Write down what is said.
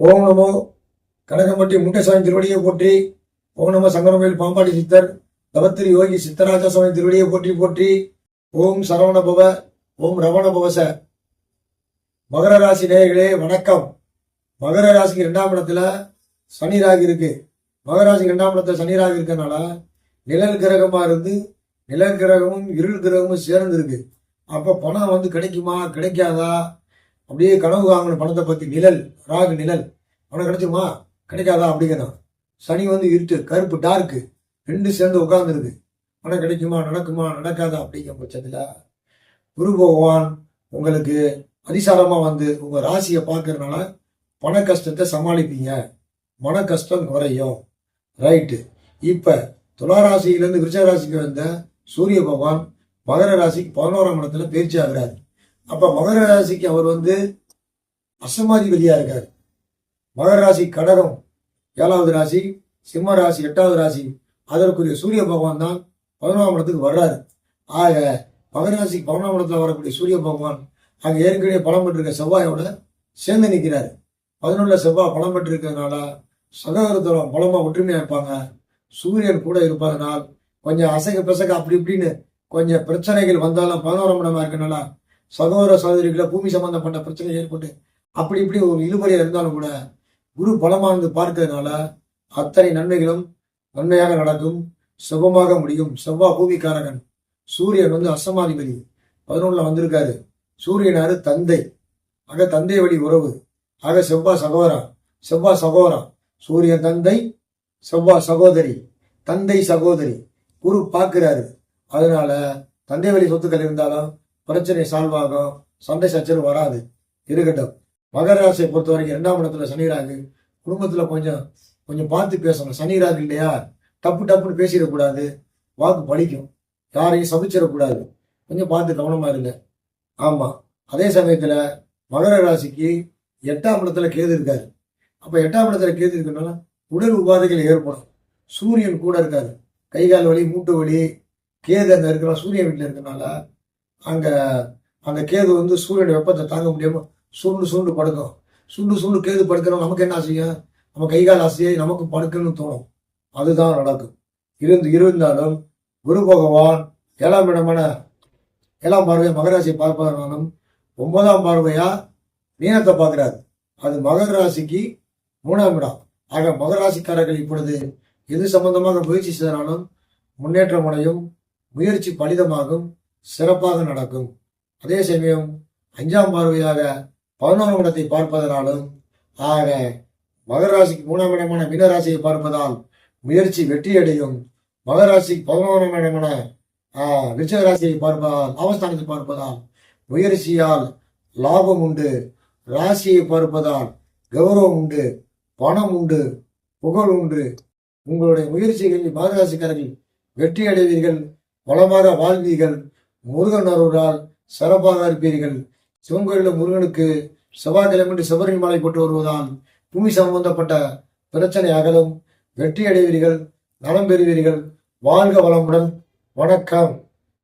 ஓம் நமோ. கனகம்பட்டி முண்டசாமி திருவடியை போற்றி ஓம் நம பாம்பாடி சித்தர் தவத்திரி யோகி சித்தராஜ சுவாமி திருவடியை போற்றி போற்றி ஓம் சரவண பவ ஓம் ரவண பவச மகர ராசி நேயர்களே வணக்கம். மகர ராசிக்கு ரெண்டாம் இடத்துல சனி ராகு இருக்கு. மகர ராசிக்கு ரெண்டாம் இடத்துல சனி ராகு இருக்கனால நிழல் கிரகமா இருந்து நிழல் கிரகமும் இருள் கிரகமும் சேர்ந்து இருக்கு. அப்ப பணம் வந்து கிடைக்குமா கிடைக்காதா? அப்படியே கனவு வாங்கின பணத்தை பத்தி நிழல் ராகு நிழல். பணம் கிடைச்சுமா கிடைக்காதா? அப்படிங்கிறான் சனி வந்து இருட்டு கருப்பு டார்க்கு ரெண்டு சேர்ந்து உட்கார்ந்துருக்கு. பணம் கிடைக்குமா? நடக்குமா? நடக்காதா? அப்படிங்கிற பட்சத்தில் குரு பகவான் உங்களுக்கு அதிசாரமாக வந்து உங்கள் ராசியை பார்க்கறதுனால பண கஷ்டத்தை சமாளிப்பீங்க. மன கஷ்டம் குறையும். ரைட்டு இப்போ துலா ராசியிலேருந்து விருச்ச ராசிக்கு வந்த சூரிய பகவான் மகர ராசிக்கு பதினோராம் இடத்துல பயிற்சி ஆகிறாரு. அப்ப மகர ராசிக்கு அவர் வந்து அசமாதிபதியா இருக்காரு. மகர ராசி கடகம் ஏழாவது ராசி சிம்ம ராசி எட்டாவது ராசி. அதற்குரிய சூரிய பகவான் தான் பதினோராம் இடத்துக்கு வர்றாரு. ஆக மகர ராசிக்கு பதினொன்றாம் இடத்துல வரக்கூடிய சூரிய பகவான் அங்கே ஏற்கனவே பலம் பெற்றிருக்க செவ்வாயோட சேர்ந்து நிற்கிறாரு பதினொன்றுல செவ்வாய் பலம் பெற்றிருக்கிறதுனால சகோதரத்துவம் பலமா ஒற்றுமையா இருப்பாங்க. சூரியன் கூட இருப்பதனால் கொஞ்சம் அசைக பிசக அப்படி இப்படின்னு கொஞ்சம் பிரச்சனைகள் வந்தாலும் பதினோராம் இடமா இருக்கனால சகோதர சகோதரிகளை பூமி சம்பந்தப்பட்ட பிரச்சனை ஏற்பட்டு அப்படி இப்படி ஒரு இழுபறியா இருந்தாலும் கூட குரு பலமானது பார்க்கறதுனால அத்தனை நன்மைகளும் நன்மையாக நடக்கும் சுகமாக முடியும். செவ்வாய் பூமிக்காரகன். சூரியன் வந்து அசமாதிபதி பதினொன்றுல வந்திருக்காரு. சூரியனாரு தந்தை. ஆக தந்தை வழி உறவு. ஆக செவ்வா சகோதரா? செவ்வா சகோதரா. சூரியன் தந்தை செவ்வா சகோதரி. தந்தை சகோதரி. குரு பார்க்கிறாரு. அதனால தந்தை வழி சொத்துக்கள் இருந்தாலும் பிரச்சனை சால்வ் ஆகும். சண்டை சச்சரவு வராது. இருக்கட்டும். மகர ராசியை பொறுத்த வரைக்கும் இரண்டாம் இடத்துல சனிராகு குடும்பத்தில் கொஞ்சம் கொஞ்சம் பார்த்து பேசணும். சனிராகு இல்லையா? டப்பு டப்புன்னு பேசிடக்கூடாது. வாக்கு பழிக்கும் யாரையும் சமைச்சிடக்கூடாது கொஞ்சம் பார்த்து கவனமாக இருங்க. ஆமாம் அதே சமயத்தில் மகர ராசிக்கு எட்டாம் இடத்துல கேது இருக்காரு. அப்போ எட்டாம் இடத்துல கேது இருக்கனால உடல் உபாதைகள் ஏற்படும். சூரியன் கூட இருக்காரு. கை கால் வலி மூட்டு வலி கேது அந்த இருக்கிற சூரியன் வீட்டில் இருக்கனால அங்கே அந்த கேது வந்து சூரியனுடைய வெப்பத்தை தாங்க முடியாமல் சுருண்டு சுருண்டு படுக்கும். சுண்டு சுண்டு கேது படுக்கிறோம் நமக்கு என்ன ஆசையும் நம்ம கை கால் ஆசையை நமக்கு படுக்கணும்னு தோணும். அதுதான் நடக்கும். இருந்து இருந்தாலும் குரு பகவான் ஏழாம் இடமான ஏழாம் பார்வையை மகராசியை பார்ப்பதனாலும் ஒன்பதாம் பார்வையா? மீனத்தை பார்க்கிறாரு. அது மகர ராசிக்கு மூணாம் இடம். ஆக மகராசிக்காரர்கள் இப்பொழுது எது சம்பந்தமாக முயற்சி செய்தாலும் முன்னேற்றம் அடையும் முயற்சி பலிதமாகும். சிறப்பாக நடக்கும். அதே சமயம் அஞ்சாம் பார்வையாக பதினோரு இடத்தை பார்ப்பதனாலும் ஆக மகர ராசிக்கு மூணாம் இடமான மீனராசியை பார்ப்பதால் முயற்சி வெற்றியடையும். மகர ராசிக்கு பதினோராம் இடமான விருச்சக ராசியை பார்ப்பதால் அவஸ்தானத்தை பார்ப்பதால் முயற்சியால் லாபம் உண்டு. ராசியை பார்ப்பதால் கௌரவம் உண்டு பணம் உண்டு புகழ் உண்டு. உங்களுடைய முயற்சிகளில் மகராசிக்காரர்கள் வெற்றி அடைவீர்கள் வளமாக வாழ்வீர்கள். முருகன் அருளால் சிறப்பாக இருப்பீர்கள். சிவங்கோயிலில் முருகனுக்கு செவ்வாய்க்கிழமை சிவரின் மாலை போட்டு வருவதால் பூமி சம்பந்தப்பட்ட பிரச்சனை அகலும். வெற்றி அடைவீர்கள் நலம் பெறுவீர்கள். வாழ்க வளமுடன். வணக்கம்.